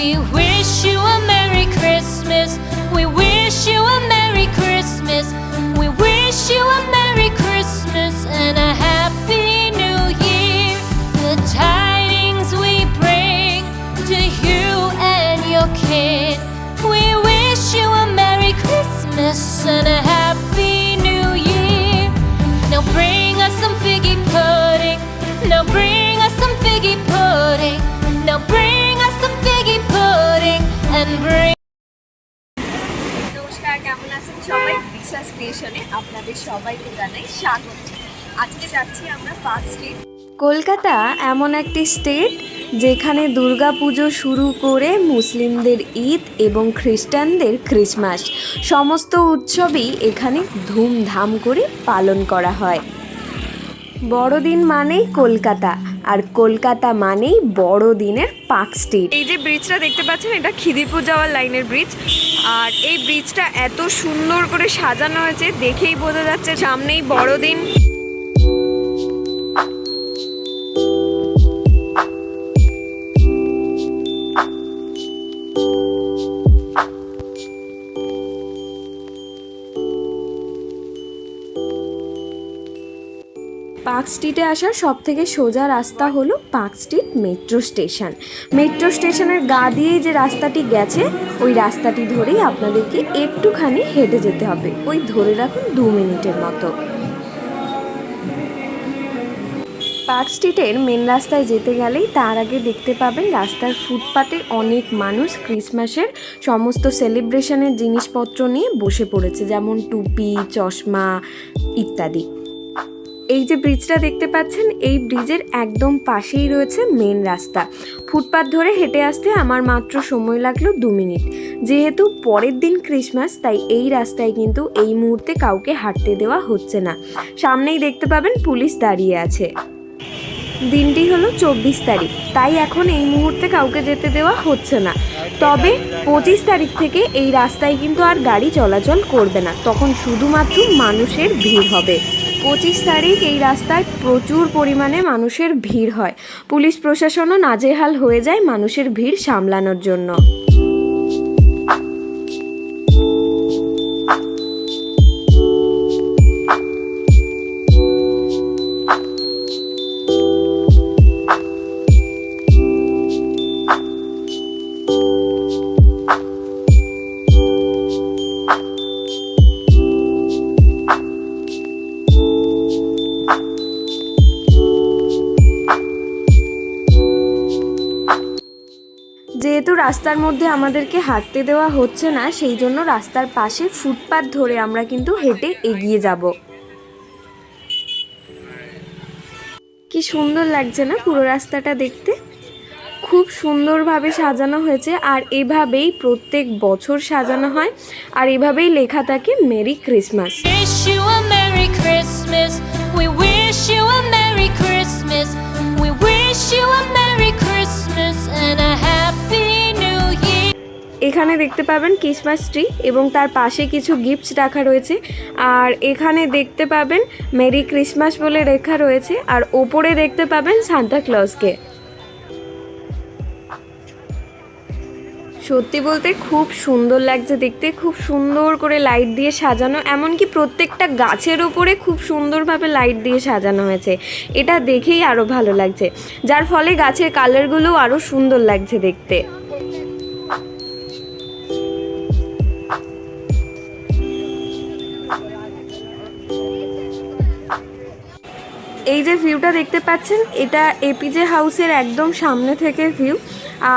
see where সবাই বিশ্বাস ক্রিয়েশনে আপনাদের সবাইকে জানাই স্বাগত। আজকে যাচ্ছি আমরা পার্ক স্ট্রিট কলকাতা এমন একটি স্টেট যেখানে দুর্গাপুজো শুরু করে মুসলিমদের ঈদ এবং খ্রিস্টানদের ক্রিসমাস সমস্ত উৎসবই এখানে ধুমধাম করে পালন করা হয়। বড়দিন মানেই কলকাতা। আর কলকাতা মানেই বড় দিনের পার্ক স্ট্রিট। এই যে ব্রিজটা দেখতে পাচ্ছেন, এটা খিদিরপুর যাওয়ার লাইনের ব্রিজ আর এই ব্রিজটা এত সুন্দর করে সাজানো হয়েছে, দেখেই বোঝা যাচ্ছে সামনেই বড়দিন। পার্ক স্ট্রিটে আসার সব থেকে সোজা রাস্তা হলো Park Street metro station. Metro স্টেশনের গা দিয়েই যে রাস্তাটি গেছে, ওই রাস্তাটি ধরেই আপনাদেরকে একটুখানি হেঁটে যেতে হবে। ওই ধরে রাখুন দু মিনিটের মতো। পার্ক স্ট্রিটের মেন রাস্তায় যেতে গেলেই তার আগে দেখতে পাবেন রাস্তার ফুটপাতে অনেক মানুষ ক্রিসমাসের সমস্ত সেলিব্রেশনের জিনিসপত্র নিয়ে বসে পড়েছে, যেমন টুপি, চশমা ইত্যাদি। এই যে ব্রিজটা দেখতে পাচ্ছেন, এই ব্রিজের একদম পাশেই রয়েছে মেন রাস্তা। ফুটপাথ ধরে হেঁটে আসতে আমার মাত্র সময় লাগল দু মিনিট। যেহেতু পরের দিন ক্রিসমাস তাই এই রাস্তায় কিন্তু এই মুহূর্তে কাউকে হাঁটতে দেওয়া হচ্ছে না। সামনেই দেখতে পাবেন পুলিশ দাঁড়িয়ে আছে। দিনটি হলো চব্বিশ তারিখ। তাই এখন এই মুহূর্তে কাউকে যেতে দেওয়া হচ্ছে না। তবে পঁচিশ তারিখ থেকে এই রাস্তায় কিন্তু আর গাড়ি চলাচল করবে না। তখন শুধুমাত্র মানুষের ভিড় হবে। পঁচিশ তারিখ এই রাস্তায় প্রচুর পরিমাণে মানুষের ভিড় হয়। পুলিশ প্রশাসনও নাজেহাল হয়ে যায় মানুষের ভিড় সামলানোর জন্য। রাস্তার মধ্যে আমাদেরকে হাঁটতে দেওয়া হচ্ছে না, সেই জন্য রাস্তার পাশে ফুটপাথ ধরে আমরা কিন্তু হেঁটে এগিয়ে যাব কি সুন্দর লাগছে না পুরো রাস্তাটা দেখতে খুব সুন্দরভাবে সাজানো হয়েছে, আর এভাবেই প্রত্যেক বছর সাজানো হয়, আর এভাবেই লেখা থাকে, merry Christmas. We wish you a Merry এখানে দেখতে পাবেন ক্রিসমাস ট্রি এবং তার পাশে কিছু গিফটস রাখা রয়েছে। আর এখানে দেখতে পাবেন মেরি ক্রিসমাস বলে লেখা রয়েছে। আর ওপরে দেখতে পাবেন সান্তা ক্লজকে সত্যি বলতে খুব সুন্দর লাগছে দেখতে। খুব সুন্দর করে লাইট দিয়ে সাজানো। এমনকি প্রত্যেকটা গাছের ওপরে খুব সুন্দরভাবে লাইট দিয়ে সাজানো হয়েছে। এটা দেখেই আরও ভালো লাগছে। যার ফলে গাছের কালারগুলো আরও সুন্দর লাগছে দেখতে। এই যে ভিউটা দেখতে পাচ্ছেন, এটা এপিজে হাউসের একদম সামনে থেকে ভিউ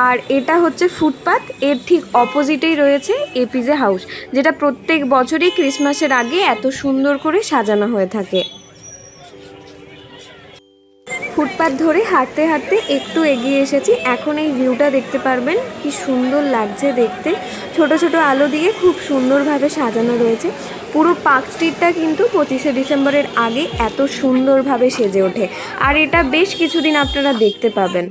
আর এটা হচ্ছে ফুটপাথ এর ঠিক অপোজিটেই রয়েছে এপিজে হাউস যেটা প্রত্যেক বছরই ক্রিসমাসের আগে এত সুন্দর করে সাজানো হয়ে থাকে। ফুটপাথ ধরে হাঁটতে হাঁটতে একটু এগিয়ে এসেছি, এখন এই ভিউটা দেখতে পারবেন, কি সুন্দর লাগছে দেখতে। ছোট ছোট আলো দিয়ে খুব সুন্দরভাবে সাজানো রয়েছে। পুরো পার্ক স্ট্রিটটা কিন্তু পঁচিশে ডিসেম্বরের আগে এত সুন্দরভাবে সেজে ওঠে। আর এটা বেশ কিছুদিন আপনারা দেখতে পাবেন।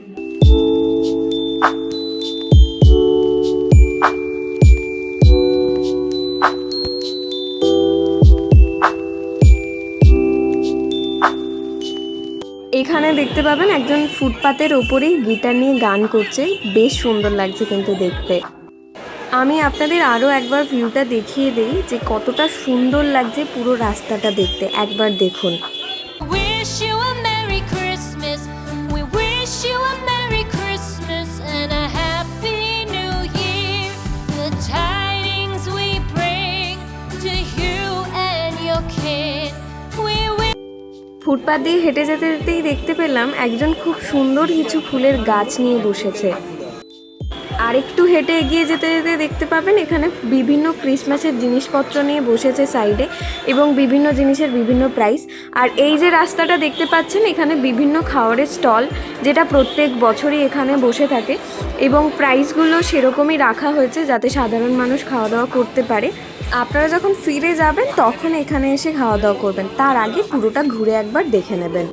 এখানে দেখতে পাবেন একজন ফুটপাতের ওপরেই গিটার নিয়ে গান করছে। বেশ সুন্দর লাগছে কিন্তু দেখতে। আমি আপনাদের আরও একবার ভিউটা দেখিয়ে দিই যে কতটা সুন্দর লাগছে পুরো রাস্তাটা দেখতে। একবার দেখুন। ফুটপাত দিয়ে হেঁটে যেতে যেতেই দেখতে পেলাম একজন খুব সুন্দর কিছু ফুলের গাছ নিয়ে বসেছে। আর একটু হেঁটে এগিয়ে যেতে যেতে দেখতে পাবেন এখানে বিভিন্ন ক্রিসমাসের জিনিসপত্র নিয়ে বসেছে সাইডে এবং বিভিন্ন জিনিসের বিভিন্ন প্রাইস। আর এই যে রাস্তাটা দেখতে পাচ্ছেন, এখানে বিভিন্ন খাওয়ারের স্টল যেটা প্রত্যেক বছরই এখানে বসে থাকে এবং প্রাইসগুলো সেরকমই রাখা হয়েছে যাতে সাধারণ মানুষ খাওয়া দাওয়া করতে পারে। আপনারা যখন ফিরে যাবেন, তখন এখানে এসে খাওয়া দাওয়া করবেন। তার আগে পুরোটা ঘুরে একবার দেখে নেবেন।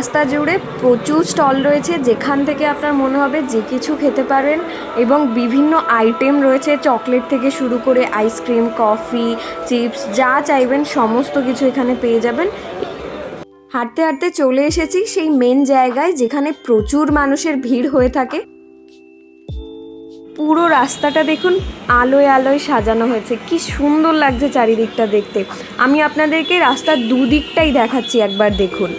রাস্তা জুড়ে প্রচুর স্টল রয়েছে, যেখান থেকে আপনার মনে হবে যে কিছু খেতে পারেন এবং বিভিন্ন আইটেম রয়েছে, চকলেট থেকে শুরু করে আইসক্রিম কফি চিপস যা চাইবেন সমস্ত কিছু এখানে পেয়ে যাবেন। হাঁটতে হাঁটতে চলে এসেছি সেই মেন জায়গায়, যেখানে প্রচুর মানুষের ভিড় হয়ে থাকে। পুরো রাস্তাটা দেখুন, আলোয় আলোয় সাজানো হয়েছে। কি সুন্দর লাগছে চারিদিকটা দেখতে। আমি আপনাদেরকে রাস্তার দুদিকটাই দেখাচ্ছি, একবার দেখুন।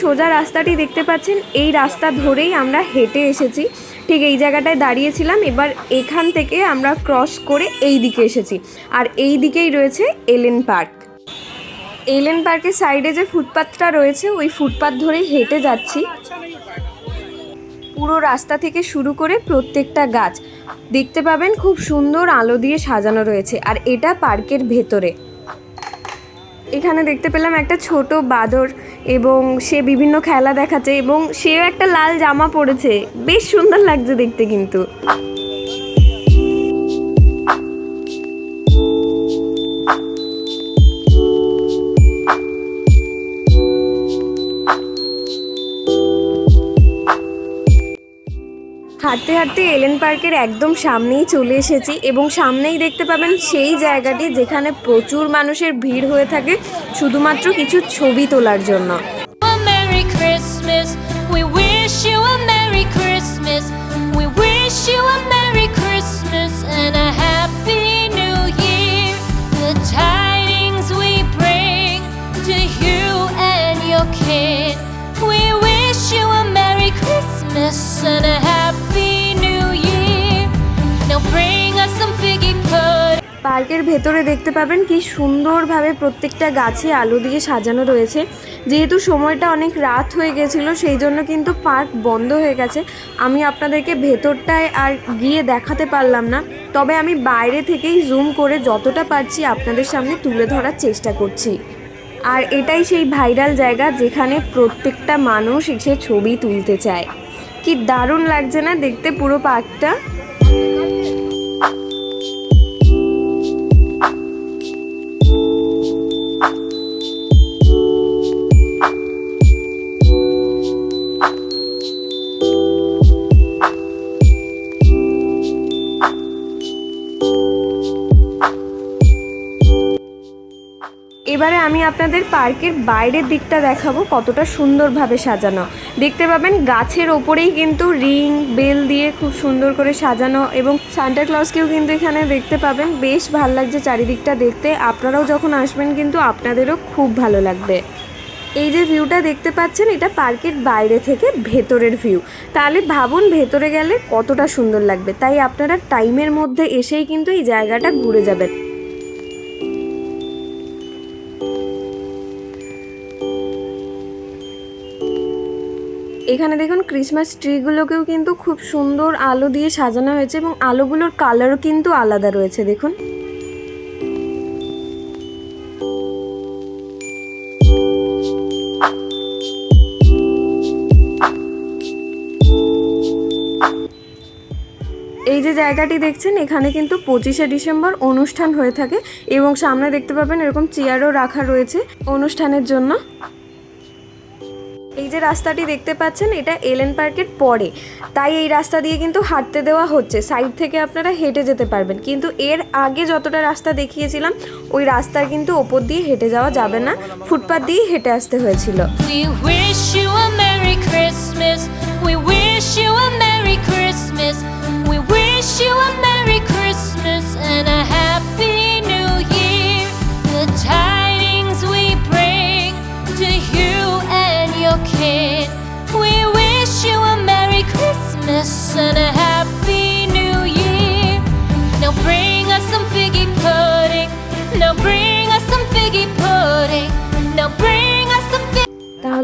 সোজা রাস্তাটি দেখতে পাচ্ছেন। এই রাস্তা ধরেই আমরা হেঁটে এসেছি। ঠিক এই জায়গাটায় দাঁড়িয়েছিলাম। এবার এখান থেকে আমরা ক্রস করে এই দিকে এসেছি। আর এই দিকেই রয়েছে এলেন পার্ক। এলেন পার্কের সাইডে যে ফুটপাথটা রয়েছে, ওই ফুটপাথ ধরেই হেঁটে যাচ্ছি। পুরো রাস্তা থেকে শুরু করে প্রত্যেকটা গাছ। দেখতে পাবেন খুব সুন্দর আলো দিয়ে সাজানো রয়েছে। আর এটা পার্কের ভেতরে। এখানে দেখতে পেলাম একটা ছোট বাদর এবং সে বিভিন্ন খেলা দেখাচ্ছে এবং সেও একটা লাল জামা পরেছে। বেশ সুন্দর লাগছে দেখতে কিন্তু। হাঁটতে হাঁটতে এলেন পার্কের একদম সামনেই চলে এসেছি এবং সামনেই দেখতে পাবেন সেই জায়গাটি যেখানে প্রচুর মানুষের ভিড় হয়ে থাকে, শুধুমাত্র কিছু ছবি তোলার জন্য। Christmas and a Happy পার্কের ভেতরে দেখতে পাবেন কি সুন্দরভাবে প্রত্যেকটা গাছে আলো দিয়ে সাজানো রয়েছে। যেহেতু সময়টা অনেক রাত হয়ে গেছিল, সেই জন্য কিন্তু পার্ক বন্ধ হয়ে গেছে। আমি আপনাদেরকে ভেতরটায় আর গিয়ে দেখাতে পারলাম না। তবে আমি বাইরে থেকেই জুম করে যতটা পারছি আপনাদের সামনে তুলে ধরার চেষ্টা করছি। আর এটাই সেই ভাইরাল জায়গা যেখানে প্রত্যেকটা মানুষ এসে ছবি তুলতে চায়। কি দারুণ লাগছে না দেখতে পুরো পার্কটা? পার্কের বাইরের দিকটা দেখাবো কতটা সুন্দরভাবে সাজানো। দেখতে পাবেন গাছের ওপরেই কিন্তু রিং, বেল দিয়ে খুব সুন্দর করে সাজানো এবং সান্টা ক্লজকেও কিন্তু এখানে দেখতে পাবেন। বেশ ভালো লাগছে চারিদিকটা দেখতে। আপনারাও যখন আসবেন কিন্তু আপনাদেরও খুব ভালো লাগবে। এই যে ভিউটা দেখতে পাচ্ছেন, এটা পার্কের বাইরে থেকে ভেতরের ভিউ তাহলে ভাবুন ভেতরে গেলে কতটা সুন্দর লাগবে। তাই আপনারা টাইমের মধ্যে এসেই কিন্তু এই জায়গাটা ঘুরে যাবেন। এখানে দেখুন ক্রিসমাস ট্রিগুলোকেও কিন্তু খুব সুন্দর আলো দিয়ে সাজানো হয়েছে এবং আলোগুলোর কালারও কিন্তু আলাদা রয়েছে, দেখুন। এই যে জায়গাটি দেখছেন, এখানে কিন্তু পঁচিশে ডিসেম্বর অনুষ্ঠান হয়ে থাকে এবং সামনে দেখতে পাবেন এরকম চেয়ারও রাখা রয়েছে অনুষ্ঠানের জন্য। রাস্তাটি দেখতে পাচ্ছেন, এটা এলেন পার্কের পরে। তাই এই রাস্তা দিয়ে কিন্তু হাঁটতে দেওয়া হচ্ছে। সাইড থেকে আপনারা হেঁটে যেতে পারবেন। কিন্তু এর আগে যতটা রাস্তা দেখিয়েছিলাম, ওই রাস্তার কিন্তু ওপর দিয়ে হেঁটে যাওয়া যাবে না। ফুটপাথ দিয়ে হেঁটে আসতে হয়েছিল। We wish you a Merry Christmas. We wish you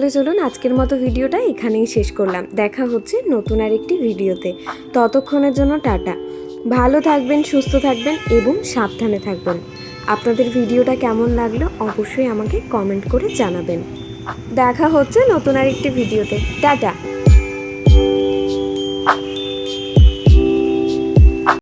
তাহলে চলুন আজকের মতো ভিডিওটা এখানেই শেষ করলাম। দেখা হচ্ছে নতুন আর একটি ভিডিওতে। ততক্ষণের জন্য টাটা। ভালো থাকবেন, সুস্থ থাকবেন এবং সাবধানে থাকবেন। আপনাদের ভিডিওটা কেমন লাগল অবশ্যই আমাকে কমেন্ট করে জানাবেন। দেখা হচ্ছে নতুন আর একটি ভিডিওতে। টাটা।